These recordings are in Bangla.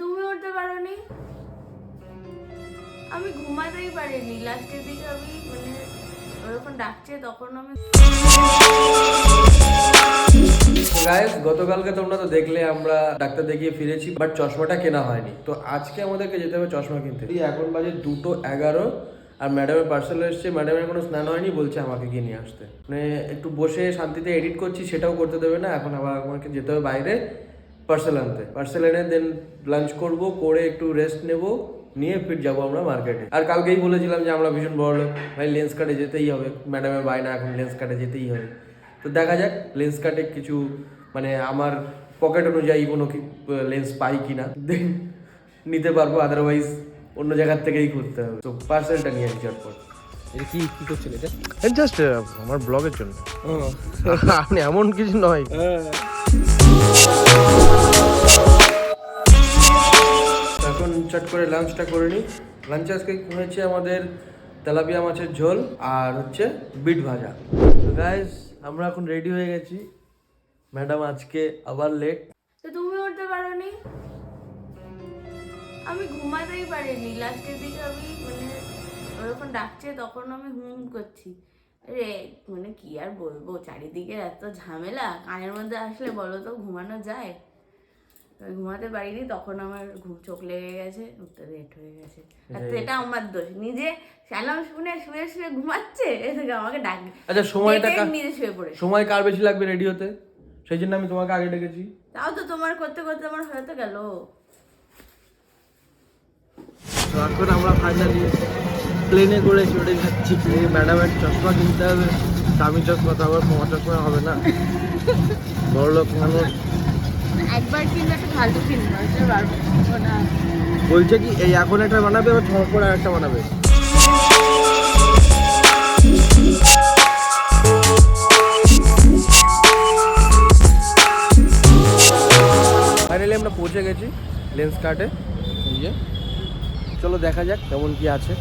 তুমি উঠতে পারোনি? আমি ঘুমাতেই পারিনি। লাস্টের দিকে আমি মানে ও যখন ডাকছে তখন আমি গাইস গতকালকে তোমরা তো দেখলে, আমরা ডাক্তার দেখিয়ে ফিরেছি বাট চশমাটা কেনা হয়নি। তো আজকে আমাদেরকে যেতে হবে চশমা কিনতে। এখন বাজে দুটো এগারো, আর ম্যাডামের পার্সেল এসছে। ম্যাডামের কোনো স্নান হয়নি, বলছে আমাকে গিয়ে নিয়ে আসতে। মানে একটু বসে শান্তিতে এডিট করছি, সেটাও করতে দেবে না। এখন আবার আমাকে যেতে হবে বাইরে। পার্সেল আনতে। পার্সেল এনে দেন লাঞ্চ করব করে একটু রেস্ট নেব নিয়ে ফির যাব আমরা মার্কেটে আর কালকেই বলেছিলাম যে আমরা ভীষণ বড় লোক ভাই লেন্স কাটে যেতেই হবে। ম্যাডামের বায়না এখন লেন্স কাটে যেতেই হবে। তো দেখা যাক লেন্স কাটে কিছু মানে আমার পকেট অনুযায়ী কোনো লেন্স পাই কি না দেন নিতে পারব আদারওয়াইজ অন্য জায়গার থেকেই করতে হবে। তো পার্সেলটা নিয়ে আসি চটপট এটা কি কি করছিল এটা? জাস্ট আমার ব্লগের জন্য। আপনি এমন কিছু নয়। এখন চট করে লাঞ্চটা করে নিই। লাঞ্চ আজকে হয়েছে আমাদের তেলাপিয়া মাছের ঝোল আর হচ্ছে বিট ভাজা। তো গাইস আমরা এখন রেডি হয়ে গেছি। ম্যাডাম আজকে আবার লেট তো তুমি উঠতে পারোনি? আমি ঘুমাতেই পারিনি। লাস্টের দিকে আমি মানে ও যখন ডাকছে, তখন আমি হুম করছি। রে মানে কি আর বলব? চারিদিকে এত ঝামেলা কানের মধ্যে আসলে বলো তো ঘুমানো যায়? ঘুমাতে পারিনি তখন আমার ঘুম চোখ লেগে গেছে উঠতে লেট হয়ে গেছে। আর তো এটা আমার দোষ নিজে অ্যালার্ম শুনে শুয়ে শুয়ে ঘুমাচ্ছে এদিকে আমাকে ডাক আচ্ছা সময়টা নিজে শুয়ে পড়ে সময় কার বেশি লাগবে রেডি হতে সেই জন্য আমি তোমাকে আগে ডেকেছি। তাও তো তোমার করতে করতে আমার হয়ে তো গেল এখন আমরা ফাইনালি প্লেনে করে চলে যাচ্ছি এই ম্যাডামের চশমা কিনতে হবে দামি চশমা তো আবার কমা চশমা হবে না। বড় লোক মানুষ। একবার কিনলে একটা ভালো কিনবো না। বলছে কি এই এখন একটা বানাবে আবার ছমাস পরে আর একটা বানাবে। ফাইনালি আমরা পৌঁছে গেছি লেন্স কার্টে নিয়ে চলো দেখা যাক কেমন কি আছে।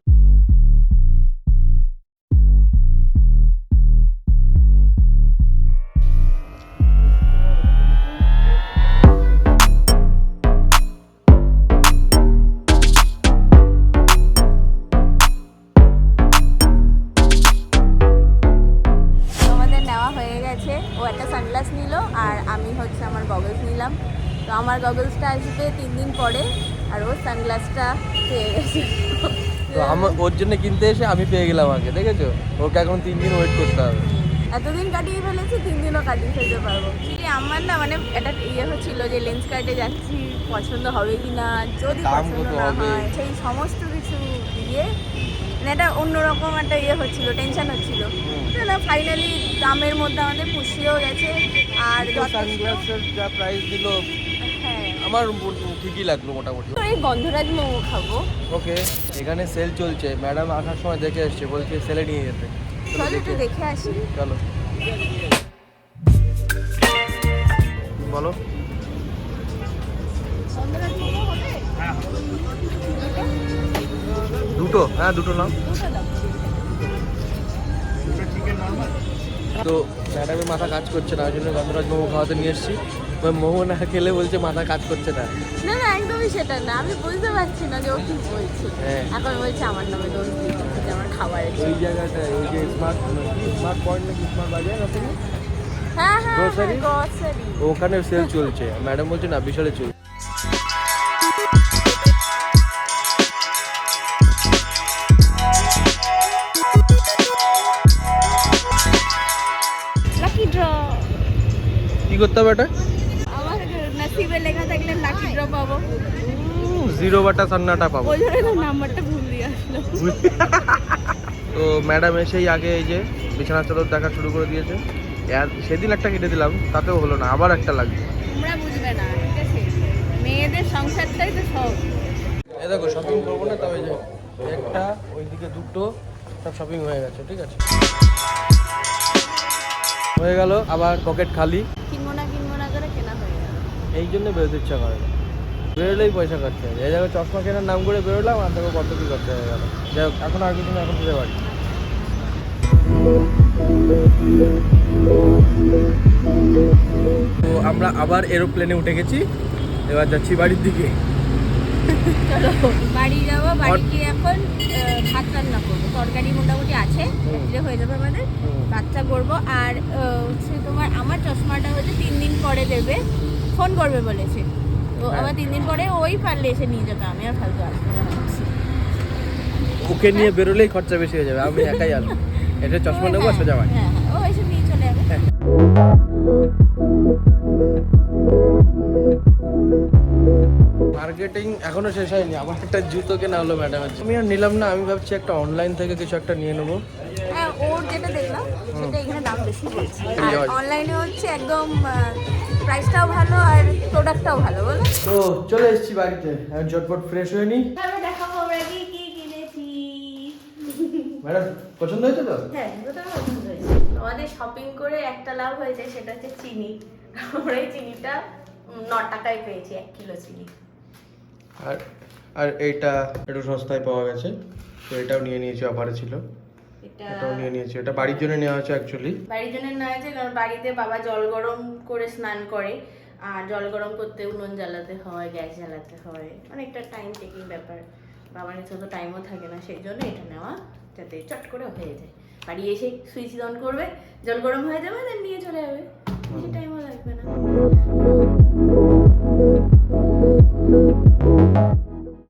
গেছে। ও একটা সানগ্লাস নিল আর আমি হচ্ছে আমার গগলস নিলাম। তো আমার গগলসটা আসবে তিন দিন পরে আর ওর সানগ্লাসটা পেয়ে গেছে। তো আমার ওর জন্য কিনতে এসে আমি পেয়ে গেলাম আগে দেখেছ? ওকে এখন তিন দিন ওয়েট করতে হবে। এতদিন কাটিয়ে ফেলেছি তিন দিনও কাটিয়ে ফেলতে পারব। Actually আমার না মানে একটা ইয়ে হচ্ছিল যে লেন্স কার্টে যাচ্ছি পছন্দ হবে কি না যদি পছন্দ না হয় সেই সমস্ত কিছু দিয়ে মানে একটা অন্যরকম একটা ইয়ে হচ্ছিল টেনশন হচ্ছিল। না ফাইনালি দামের মধ্যে আমাদের পুষিয়েও গেছে আর সানগ্লাসের যা প্রাইস দিল হ্যাঁ। আমার ঠিকই লাগল মোটামুটি। এই গন্ধরাজ মোমো খাব। ওকে এখানে সেল চলছে। ম্যাডাম আসার সময় দেখে এসছে বলছে সেলে নিয়ে যেতে। চলো একটু দেখে আসি। চলো। বলো। দুটো হ্যাঁ দুটো নাও। তো ম্যাডামের মাথা কাজ করছে না ওই জন্য গন্ধরাজ মোমো খাওয়াতে নিয়ে এসেছি। মোমো না খেলে বলছে মাথা কাজ করছে না। না না একদমই সেটা না আমি বুঝতে পারছি না যে ও কি বলছে। হ্যাঁ। এখন বলছে আমার নামে দোষ দিচ্ছে আমার খাবারের ওই যে স্মার্ট স্মার্ট পয়েন্ট নাকি স্মার্ট বাজার ওখানে? হ্যাঁ হ্যাঁ ওখানে সেল চলছে। ম্যাডাম বলছে না বিশালে চলছে। করতে হবে এটা? আমার নসিবে লেখা থাকলে লাকি ড্র পাবো। জিরো বাটা সান্নাটা পাবো। ওই জন্য তো নাম্বারটা ভুল দিয়ে আসলো তো ম্যাডাম এসেই আগে এই যে বিছানা চাদর দেখা শুরু করে দিয়েছে। আর সেদিন একটা কেটে দিলাম তাতেও হলো না আবার একটা লাগবে। তোমরা বুঝবে না ঠিক আছে? মেয়েদের সংসারটাই তো সব। এই দেখো শপিং করব না তবে যে একটা ওইদিকে দুটো সব শপিং হয়ে গেছে ঠিক আছে? হয়ে গেল আবার পকেট খালি। কিনবো না কিনবো না করে কেনা হয়ে গেল। এই জন্য বেরোতে ইচ্ছা করে না। বেরোলেই পয়সা খরচা হয় এই জায়গায় চশমা কেনার নাম করে বেরোলাম আর দেখো কত কি খরচা হয়ে গেল। যাই হোক এখন আর কিছু না এখন যেতে পারি তো আমরা আবার এরোপ্লেনে উঠে গেছি। এবার যাচ্ছি বাড়ির দিকে। বাড়ি যাব বাড়ি গিয়ে এখন ভাত রান্না করব। তরকারি মোটামুটি আছে রাত্রে হয়ে যাবে আমাদের। বাচ্চা করব। আর হচ্ছে তোমার আমার চশমাটা হচ্ছে তিন দিন পরে দেবে। ফোন করবে বলেছে। তো আবার তিন দিন পরে ওই পারলে এসে নিয়ে যাবে। আমি আর ফালতু আসব না। ওকে নিয়ে বেরোলেই খরচা বেশি হয়ে যাবে। আমি একাই আসব। এটা চশমা নেব সোজা হ্যাঁ হ্যাঁ ও এসে নিয়ে চলে যাবে। মার্কেটিং এখনও শেষ হয়নি আমার একটা জুতো কেনা হলো ম্যাডামের আমি আর নিলাম না আমি ভাবছি একটা অনলাইন থেকে কিছু একটা নিয়ে নেব। হ্যাঁ ওর যেটা দেখলাম সেটা এখানে দাম বেশি বলছে আর অনলাইনে হচ্ছে একদম প্রাইসটাও ভালো আর প্রোডাক্টটাও ভালো বলো। তো চলে এসেছি বাড়িতে এখন ঝটপট ফ্রেশ হয়ে নি তাহলে দেখাবো আমরা কি কি কিনেছি। ম্যাডাম পছন্দ হয়েছে তো? হ্যাঁ আমাদের শপিং করে একটা লাভ হয়েছে সেটা হচ্ছে চিনি। আমরা এই চিনিটা ন টাকায় পেয়েছি এক কিলো চিনি। আর আর এটা একটু সস্তায় পাওয়া গেছে তো এটাও নিয়ে নিয়েছি অফারে ছিল। এটা এটাও নিয়ে নিয়েছি এটা বাড়ির জন্য নেওয়া হয়েছে অ্যাকচুয়ালি বাড়ির জন্য নেওয়া যে কারণ বাড়িতে বাবা জল গরম করে স্নান করে আর জল গরম করতে উনুন জ্বালাতে হয় গ্যাস জ্বালাতে হয় অনেকটা টাইম টেকিং ব্যাপার। বাবার তো টাইমও থাকে না সেই জন্য এটা নেওয়া যাতে চট করে হয়ে যায়। বাড়ি এসে সুইচ অন করবে জল গরম হয়ে যাবে দেন নিয়ে চলে যাবে। বেশি টাইমও লাগবে না।